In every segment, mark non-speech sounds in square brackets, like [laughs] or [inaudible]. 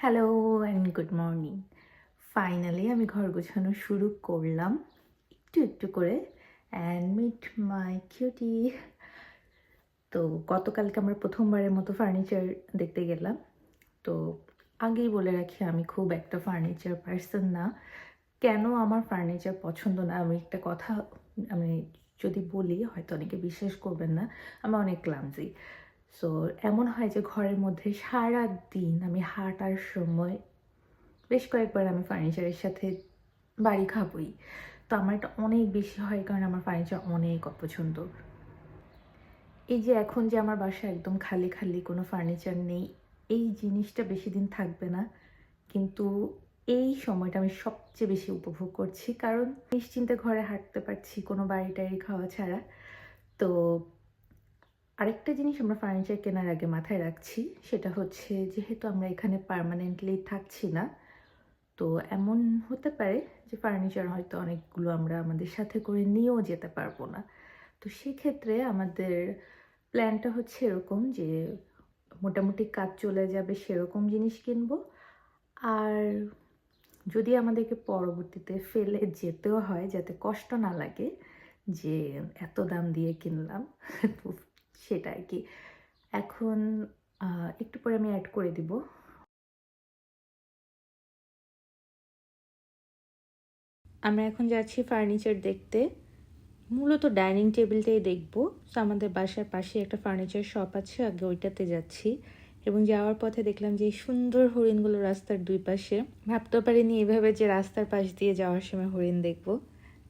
Hello and good morning finally আমি ঘর গোছানো শুরু করলাম। একটু একটু করে অ্যান্ড মিট মাই কিউটি তো গতকালকে আমরা প্রথমবারের মতো ফার্নিচার দেখতে গেলাম। তো আগেই বলে রাখি, আমি খুব একটা ফার্নিচার পার্সন না। কেন আমার ফার্নিচার পছন্দ না? আমি একটা কথা, আমি যদি বলি, হয়তো অনেকে বিশ্বাস করবেন না, আমি অনেক ক্লামজি সো এমন হয় যে ঘরের মধ্যে সারা দিন আমি হাঁটার সময় বেশ কয়েকবার আমি ফার্নিচারের সাথে বাড়ি খাবই। তো আমার এটা অনেক বেশি হয় কারণ আমার ফার্নিচার অনেক অপছন্দ। এই যে এখন যে আমার বাসায় একদম খালি খালি কোনো ফার্নিচার নেই, এই জিনিসটা বেশি দিন থাকবে না। কিন্তু এই সময়টা আমি সবচেয়ে বেশি উপভোগ করছি। কারণ নিশ্চিন্তে ঘরে হাঁটতে পারছি কোনো বাড়ি টাড়ি খাওয়া ছাড়া। তো আরেকটা জিনিস আমরা ফার্নিচার কেনার আগে মাথায় রাখছি, সেটা হচ্ছে যেহেতু আমরা এখানে পার্মানেন্টলি থাকছি না, তো এমন হতে পারে যে ফার্নিচার হয়তো অনেকগুলো আমরা আমাদের সাথে করে নিয়েও যেতে পারব না। তো সেক্ষেত্রে আমাদের প্ল্যানটা হচ্ছে এরকম যে মোটামুটি কাজ চলে যাবে সেরকম জিনিস কিনবো। আর যদি আমাদেরকে পরবর্তীতে ফেলে যেতেও হয়, যাতে কষ্ট না লাগে যে এত দাম দিয়ে কিনলাম [laughs] সেটা আর কি এখন একটু পরে আমি অ্যাড করে দিব। আমরা এখন যাচ্ছি ফার্নিচার দেখতে। মূলত ডাইনিং টেবিলটাই দেখব। তো আমাদের বাসার পাশে একটা ফার্নিচার শপ আছে, আগে ওইটাতে যাচ্ছি। এবং যাওয়ার পথে দেখলাম যে, এই সুন্দর হরিণগুলো রাস্তার দুই পাশে। ভাবতে পারিনি এভাবে যে রাস্তার পাশ দিয়ে যাওয়ার সময় হরিণ দেখব।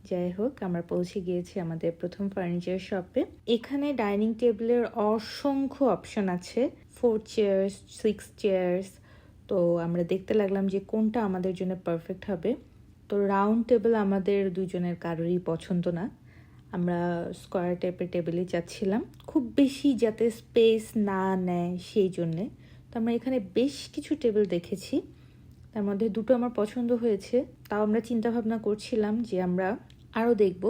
যাই হোক, আমরা পৌঁছে গিয়েছি আমাদের প্রথম ফার্নিচার শপে এখানে ডাইনিং টেবিলের অসংখ্য অপশন আছে। ফোর চেয়ার্স সিক্স চেয়ার্স তো আমরা দেখতে লাগলাম যে কোনটা আমাদের জন্য পারফেক্ট হবে। তো রাউন্ড টেবিল আমাদের দুজনের কারোরই পছন্দ না। আমরা স্কোয়ার টাইপের টেবিলে চাচ্ছিলাম। খুব বেশি যাতে স্পেস না নেয় সেই জন্যে। তো আমরা এখানে বেশ কিছু টেবিল দেখেছি। তার মধ্যে দুটো আমার পছন্দ হয়েছে। তাও আমরা চিন্তা ভাবনা করছিলাম যে আমরা আরও দেখব।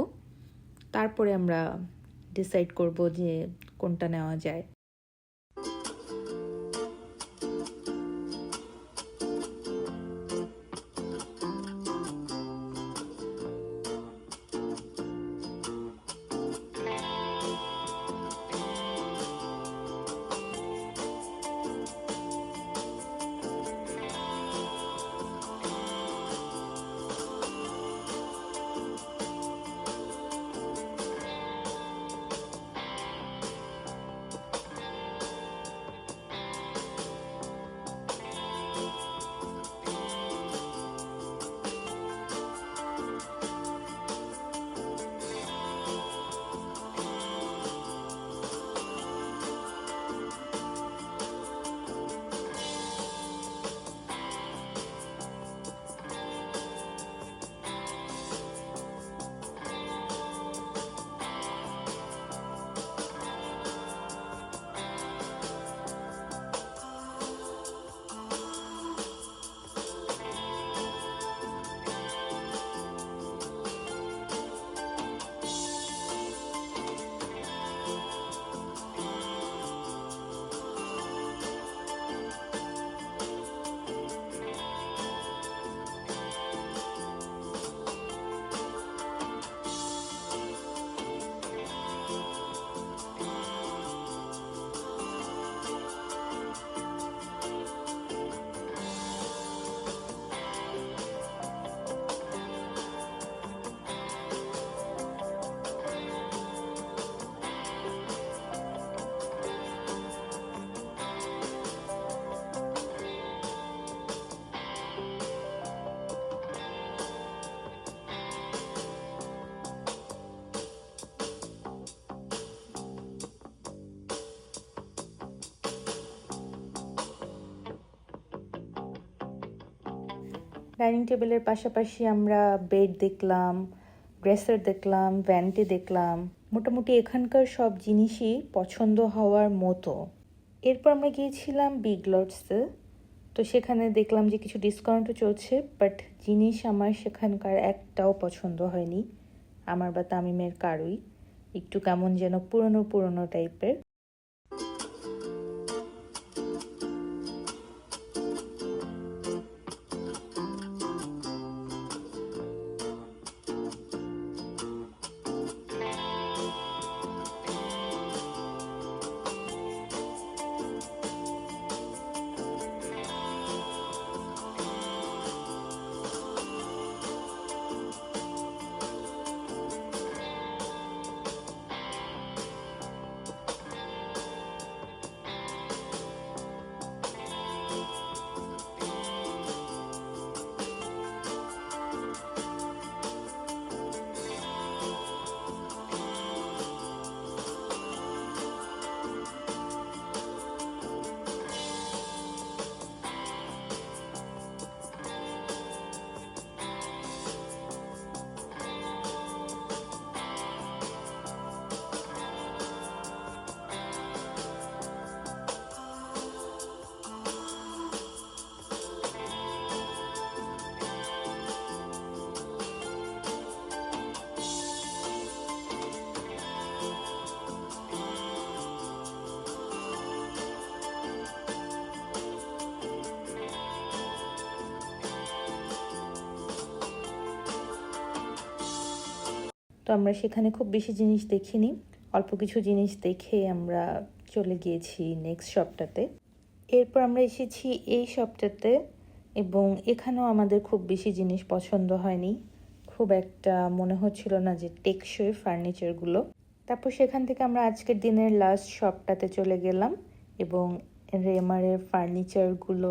তারপরে আমরা ডিসাইড করব যে কোনটা নেওয়া যায়। ডাইনিং টেবিলের পাশাপাশি আমরা বেড দেখলাম, ড্রেসার দেখলাম, ভ্যানটি দেখলাম। মোটামুটি এখানকার সব জিনিসই পছন্দ হওয়ার মতো। এরপর আমরা গিয়েছিলাম বিগ লটসে তো সেখানে দেখলাম যে কিছু ডিসকাউন্টও চলছে বাট জিনিস আমার সেখানকার একটাও পছন্দ হয়নি। আমার বা তামিমের কারোই। একটু কেমন যেন পুরনো পুরনো টাইপের তো আমরা সেখানে খুব বেশি জিনিস দেখিনি। অল্প কিছু জিনিস দেখে আমরা চলে গিয়েছি নেক্সট শপটাতে এরপর আমরা এসেছি এই শপটাতে এবং এখানেও আমাদের খুব বেশি জিনিস পছন্দ হয়নি। খুব একটা মনে হচ্ছিল না যে টেকসই ফার্নিচারগুলো তারপর সেখান থেকে আমরা আজকের দিনের লাস্ট শপটাতে চলে গেলাম এবং রেমারের ফার্নিচারগুলো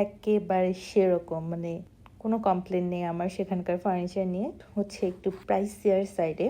একেবারে সেরকম মানে কোনো কমপ্লেন নেই আমার সেখানকার ফার্নিচার নিয়ে। হচ্ছে একটু প্রাইসিয়ার সাইডে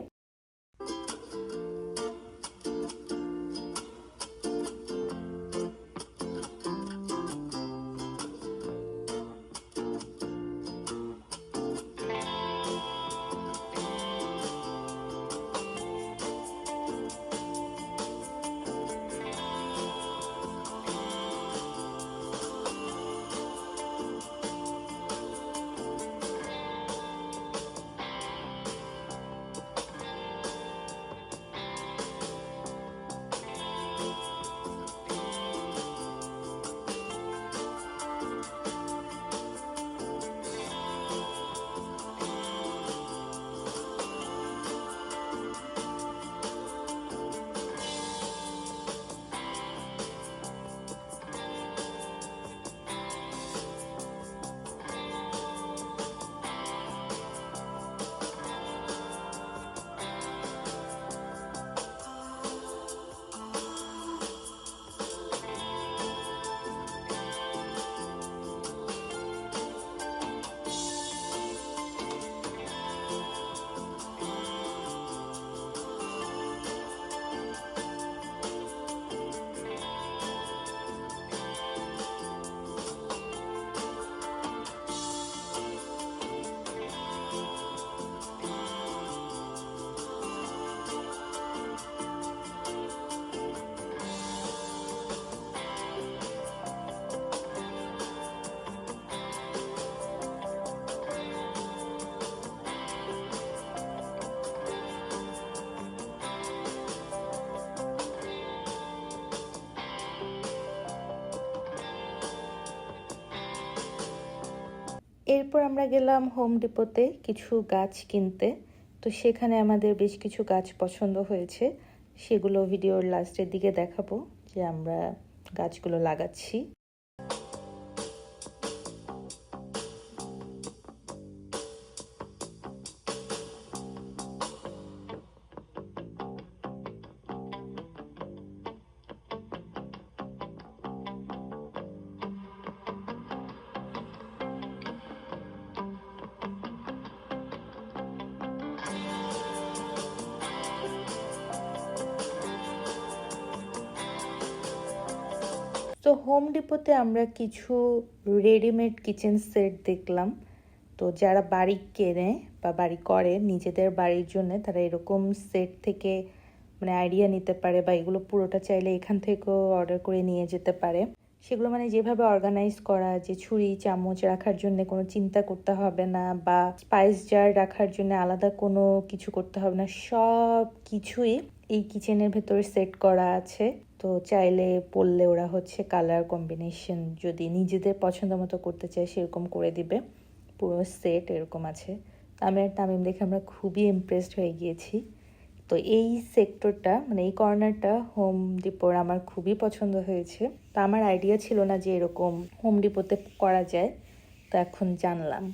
এরপর আমরা গেলাম হোম ডিপোতে কিছু গাছ কিনতে। তো সেখানে আমাদের বেশ কিছু গাছ পছন্দ হয়েছে। সেগুলো ভিডিওর লাস্টের দিকে দেখাবো যে আমরা গাছগুলো লাগাচ্ছি। তো হোম ডিপোতে আমরা কিছু রেডিমেড কিচেন সেট দেখলাম। তো যারা বাড়ি কেনে বা বাড়ি করে, নিজেদের বাড়ির জন্য তারা এরকম সেট থেকে মানে আইডিয়া নিতে পারে বা এগুলো পুরোটা চাইলে এখান থেকেও অর্ডার করে নিয়ে যেতে পারে। সেগুলো মানে যেভাবে অর্গানাইজ করা, যে ছুরি, চামচ রাখার জন্য কোনো চিন্তা করতে হবে না বা স্পাইস জার রাখার জন্য আলাদা কোনো কিছু করতে হবে না। সব কিছুই এই কিচেনের ভেতরে সেট করা আছে। তো চাইলে পড়লে ওরা হচ্ছে কালার কম্বিনেশন যদি নিজেদের পছন্দ মতো করতে চায় সেরকম করে দিবে। পুরো সেট এরকম আছে। আমি আর তামিম দেখে আমরা খুবই ইমপ্রেসড হয়ে গিয়েছি। তো এই সেক্টরটা মানে এই কর্নারটা হোম ডিপোর আমার খুবই পছন্দ হয়েছে। তো আমার আইডিয়া ছিল না যে এরকম হোম ডিপোতে করা যায়। তো এখন জানলাম।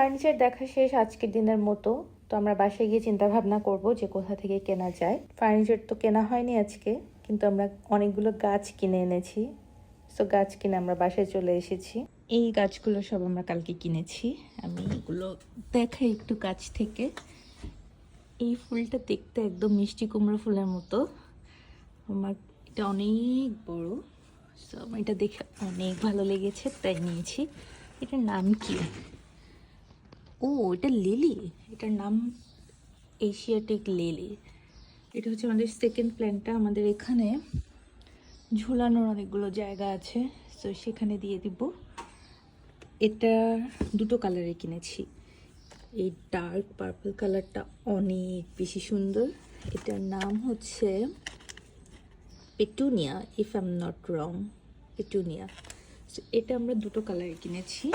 ফার্নিচার দেখা শেষ আজকের দিনের মতো। তো আমরা বাসায় গিয়ে চিন্তা ভাবনা করব যে কোথা থেকে কেনা যায়। ফার্নিচার তো কেনা হয়নি আজকে, কিন্তু আমরা অনেকগুলো গাছ কিনে এনেছি। সো গাছ কিনে আমরা বাসায় চলে এসেছি। এই গাছগুলো সব আমরা কালকে কিনেছি। আমি এগুলো দেখাই একটু গাছ থেকে। এই ফুলটা দেখতে একদম মিষ্টি কুমড়ো ফুলের মতো। আমার এটা অনেক বড়। সো আমার এটা দেখে অনেক ভালো লেগেছে, তাই নিয়েছি। এটার নাম কি? ও, এটা লিলি? এটার নাম এশিয়াটিক লিলি এটা হচ্ছে আমাদের সেকেন্ড প্ল্যানটা আমাদের এখানে ঝুলানোর অনেকগুলো জায়গা আছে। তো সেখানে দিয়ে দিব। এটা দুটো কালারে কিনেছি। এই ডার্ক পার্পল কালারটা অনেক বেশি সুন্দর। এটার নাম হচ্ছে petunia if I am not wrong petunia so এটা আমরা দুটো কালারে কিনেছি।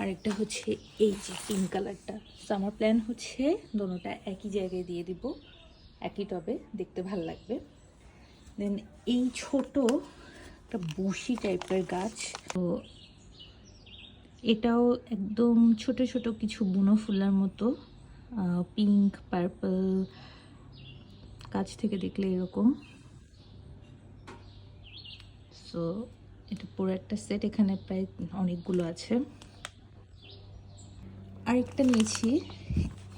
আর একটা হচ্ছে এই যে পিঙ্ক কালারটা সো আমার প্ল্যান হচ্ছে দোনোটা একই জায়গায় দিয়ে দিব, একই টবে দেখতে ভালো লাগবে। দেন এই ছোট একটা বসি টাইপের গাছ, তো এটাও একদম ছোট ছোট কিছু বুনো ফুলের মতো পিঙ্ক পার্পল কাছ থেকে দেখলে এরকম। সো এটা পুরো একটা সেট এখানে প্রায় অনেকগুলো আছে। আরেকটা নিয়েছি।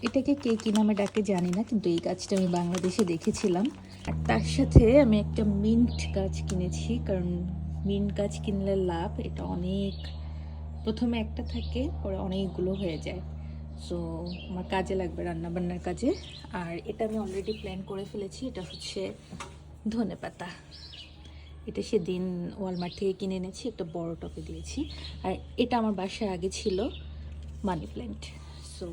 এটাকে কে কি নামে ডাকে জানি না, কিন্তু এই গাছটা আমি বাংলাদেশে দেখেছিলাম। আর তার সাথে আমি একটা মিন্ট গাছ কিনেছি, কারণ মিন্ট গাছ কিনলে লাভ, এটা অনেক, প্রথমে একটা থাকে, পরে অনেকগুলো হয়ে যায়। সো আমার কাজে লাগবে রান্নাবান্নার কাজে। আর এটা আমি অলরেডি প্ল্যান করে ফেলেছি, এটা হচ্ছে ধনে পাতা। এটা সেদিন ওয়ালমার্ট থেকে কিনে এনেছি, একটা বড় টপে দিয়েছি। আর এটা আমার বাসায় আগে ছিল। মানি প্ল্যান্ট সো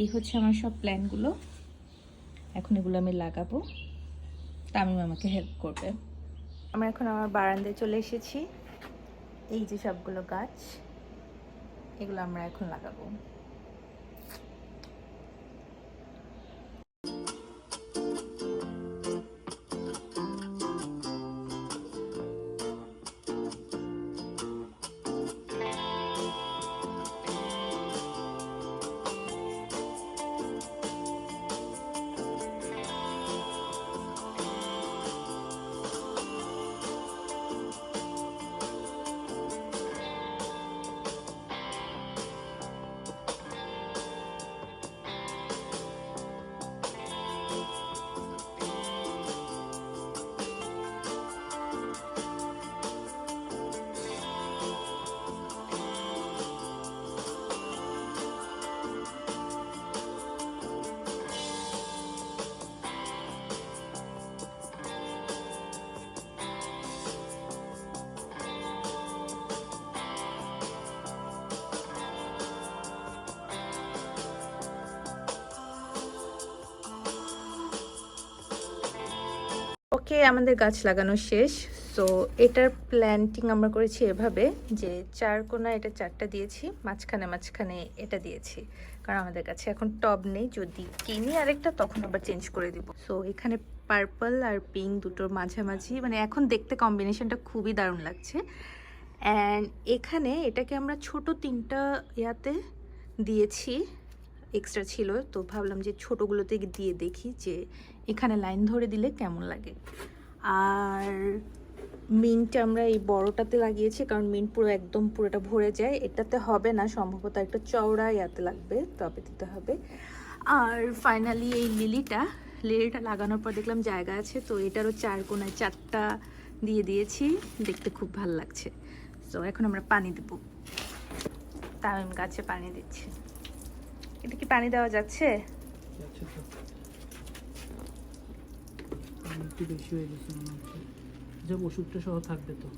এই হচ্ছে আমার সব প্ল্যানগুলো এখন এগুলো আমি লাগাবো। তামিম আমাকে হেল্প করবে। আমরা এখন আমার বারান্দায় চলে এসেছি। এই যে সবগুলো গাছ, এগুলো আমরা এখন লাগাবো। ওকে আমাদের গাছ লাগানো শেষ। সো এটার প্ল্যান্টিং আমরা করেছি এভাবে যে চার কোনা এটা চারটা দিয়েছি, মাঝখানে মাঝখানে এটা দিয়েছি। কারণ আমাদের কাছে এখন টব নেই, যদি কিনি আরেকটা তখন আবার চেঞ্জ করে দিব। সো এখানে পার্পল আর পিঙ্ক দুটোর মাঝামাঝি মানে এখন দেখতে কম্বিনেশনটা খুবই দারুণ লাগছে। অ্যান্ড এখানে এটাকে আমরা ছোট তিনটা ইয়াতে দিয়েছি। এক্সট্রা ছিল, তো ভাবলাম যে ছোটোগুলোতে দিয়ে দেখি যে এখানে লাইন ধরে দিলে কেমন লাগে। আর মিন্ট আমরা এই বড়টাতে লাগিয়েছি, কারণ মিন্ট পুরো একদম পুরোটা ভরে যায়। এটাতে হবে না, সম্ভবত একটা চওড়া ইয়াতে লাগবে তবে দিতে হবে। আর ফাইনালি এই লিলিটা লিলিটা লাগানোর পর দেখলাম জায়গা আছে, তো এটারও চার কোনায় চারটা দিয়ে দিয়েছি। দেখতে খুব ভালো লাগছে। তো এখন আমরা পানি দেবো। তামিম গাছে পানি দিচ্ছি। এটা কি পানি দেওয়া যাচ্ছে? যাচ্ছে একটু বেশি হয়ে গেছে মনে হচ্ছে। যে ওষুধটা সহ থাকবে তো।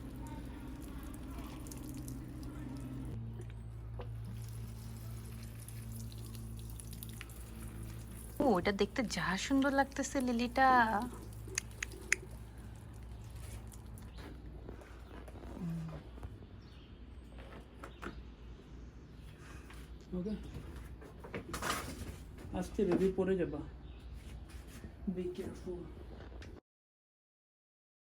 ও এটা দেখতে যা সুন্দর লাগতেছে লিলিটা। আস্তে বেবি পড়ে যাবা বি কেয়ারফুল